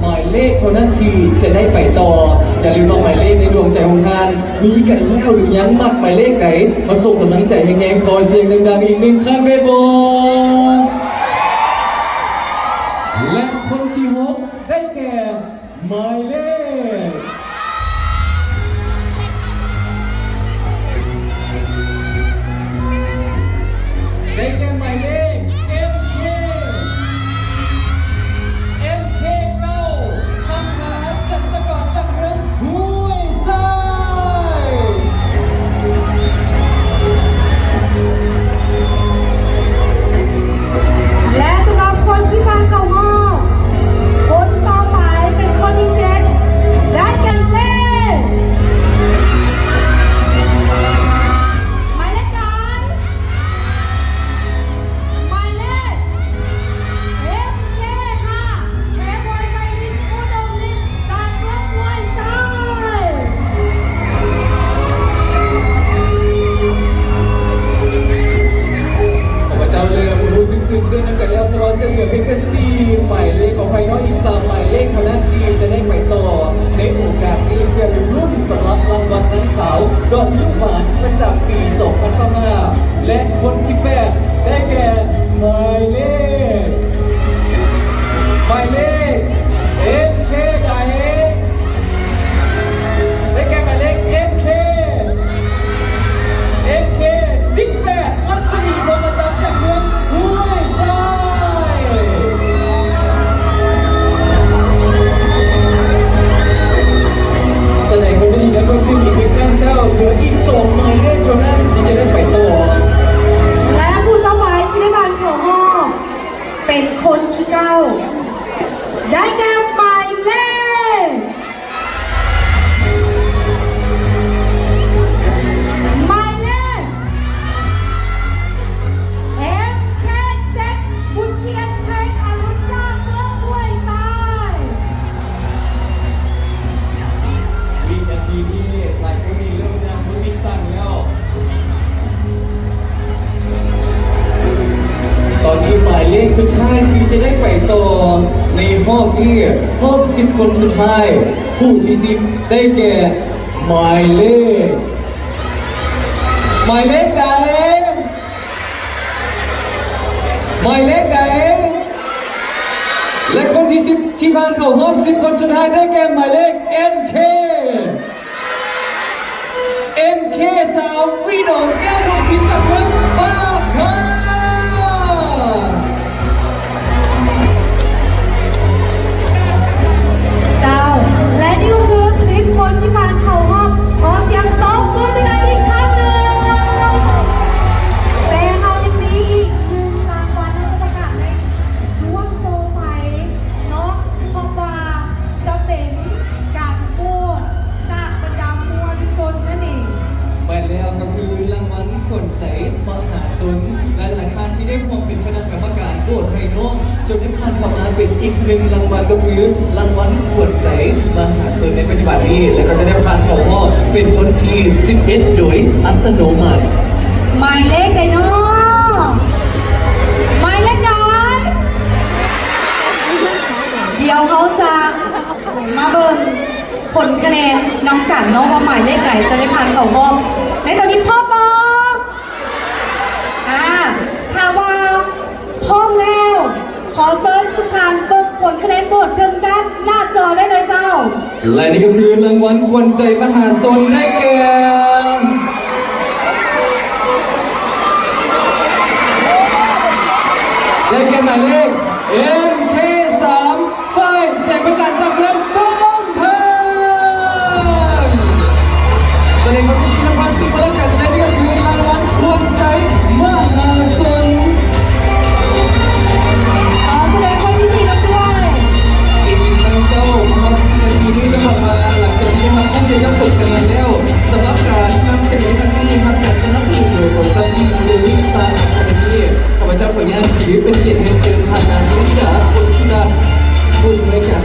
หมายเลขเท่านั้นทีจะได้ไปต่อ อย่าลืมลองหมายเลขในดวงใจของท่าน มีกันแล้วหรือยังมักหมายเลขไหน มาส่งกำลังใจแง่งๆขอเสียงดังๆอีกหนึ่งครั้งได้บ่และคนที่หกได้แก่หมายเลข ส ได้แก่ หมายเลขสุดท้ายที่จะได้ไปต่อในห้องที่ห้องสิบคนสุดท้าย ผู้ที่สิบได้แก่หมายเลขหมายเลขใดหมายเลขใดและคนที่สิบที่ผ่านเข้าห้องสิบคนสุดท้ายได้แก่หมายเลข MK MK สาววีดองแก้วงสินจากเมือ วัลคนใจมหาสนและหลายท่านที่ได้ความเป็นคณะกรรมการโหวตให้น้องจนได้ผ่านเข้ามาเป็นอีกหนึ่งรางวัลก็คือรางวัลขวดใจมหาสนในปัจจุบันนี้ และก็จะได้ผ่านเข้ารอบเป็นคนที่ 11 โดยอัตโนมัติหมายเลขใดเนหมายเลขใดเดี๋ยวเขาจะมาเบิ่งผลคะแนนน้องกันเนาะว่าหมายเลขไหนจะได้ผ่านเขารอบในตอนนี้พ่อบอกอ่าถ้าว่าพร้อมแล้ว ข อเติร์นสุพรรณเบิกผลคะแนนโหวตถึงด้านหน้าจอได้เลยเจ้า และนี่ก็คือรางวัลควรใจมหาชนได้แก่ได้แก่หมายเลข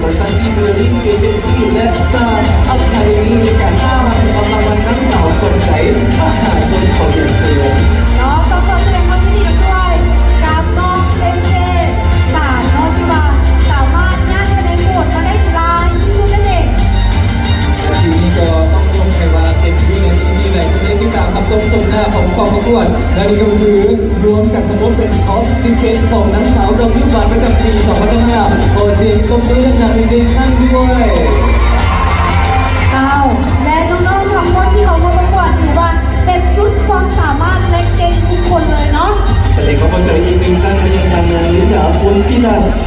ประชันที่มูลนิธิเอเจนซี่และสตาร์อัพคาเมีในการต้อนรับสุขภาพวันทั้งสาวคนใจมหาชนของเยอรมัเนาะต้องขอแสดงความยินดีกด้วยกาโต้เซนเซสารโนบิวาสามารถนั่งแสดงบทมาได้หลายชั่วโมงนั่นและทีนี้ก็ต้องร่ใคว่าเป็นที่ไนที่ไหนก็ได้ติดตามครับส้มส้มหน้าของกองประกวดและนี่ก็คือรวมกันทั้งหมดเป็นออฟซิเฟนของนักสาวโนบิวา มือดั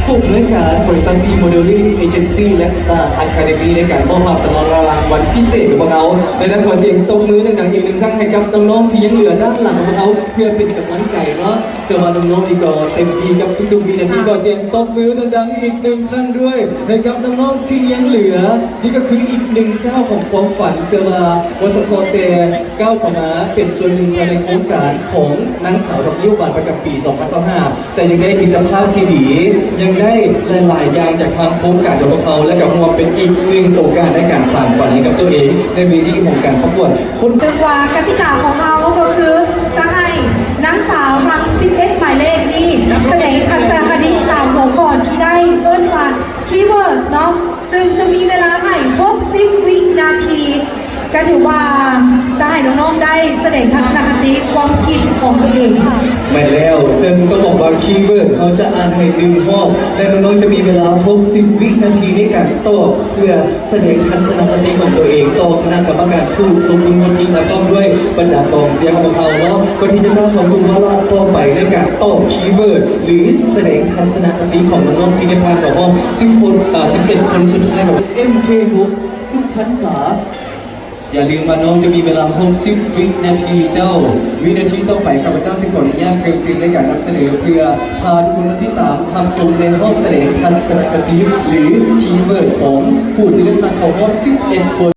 พินันผู้อำนวยการบริษัททีโมเดลลิ่งเอเจนซี่และสตาร์อะคาเดมีในการมอบความสำหรับรางวัลพิเศษของเราในนั้นขอเสียงตบมือดังอีกหนึ่งครั้งให้กับน้องๆที่ยังเหลือด้านหลังของเราเพื่อเป็นกำลังใจเนาะเชื่อว่าน้องๆดีก็เต็มที่กับทุกๆวินาทีขอเสียงตบมือดังๆอีกหนึ่งครั้งด้วยให้กับน้องๆที่ยังเหลือ นี่ก็คืออีกหนึ่งก้าวของความฝันเชื่อว่าวสดุแต่ก้าวข้ามาเป็นส่วนหนึ่งในโครงการของนางสาวดอกยิ้วบานประจำปี 2025แต่ยังได้มิตรภาพที่ดียังได้หลาย ๆ อย่างจากทางโครงการของพวกเขาและกับรวมเป็นอีกหนึ่งโอกาสในการสร้างฝันให้กับตัวเองในเวทีของการประกวดคนซึ่งว่ากติกาของเราก็คือจะให้นักสาวทั้ง11หมายเลขนี้แสดงทัศนคติตามหัวข้อที่ได้เอิ้นว่าคีย์เวิร์ดเนาะซึ่งจะมีเวลาให้60วินาที ก็ถือว่าจะให้น้องๆได้แสดงทัศนคติความคิดของตัวเองแม่นแล้วซึ่งต้องบอกว่าคีย์เวิร์ดเขาจะอ่านให้ดึงรอบและน้องๆจะมีเวลา 60 วินาทีในการตอบเพื่อแสดงทัศนคติของตัวเองต่อคณะกรรมการผู้ทรงคุณวุฒิและพร้อมด้วยบรรดากองเสียงของเขาเนาะก่อนที่จะเข้ามาสู่วาระต่อไปในการตอบคีย์เวิร์ดหรือแสดงทัศนคติของน้องๆที่ได้ผ่านต่อรอบ10คนอ่า11คนสุดท้ายของ MK6 สุขพันษา อย่าลืมว่าน้องจะมีเวลา 60 วินาทีเจ้า วินาทีต้องไปข้าพเจ้าสิขออนุญาตเกินตินในการนำเสนอเพื่อพาทุกคนที่ตามทำสมในห้องแสดงทัศนคติหรือทีเวิร์ดของผู้ที่ได้ผ่านเข้ารอบ11คน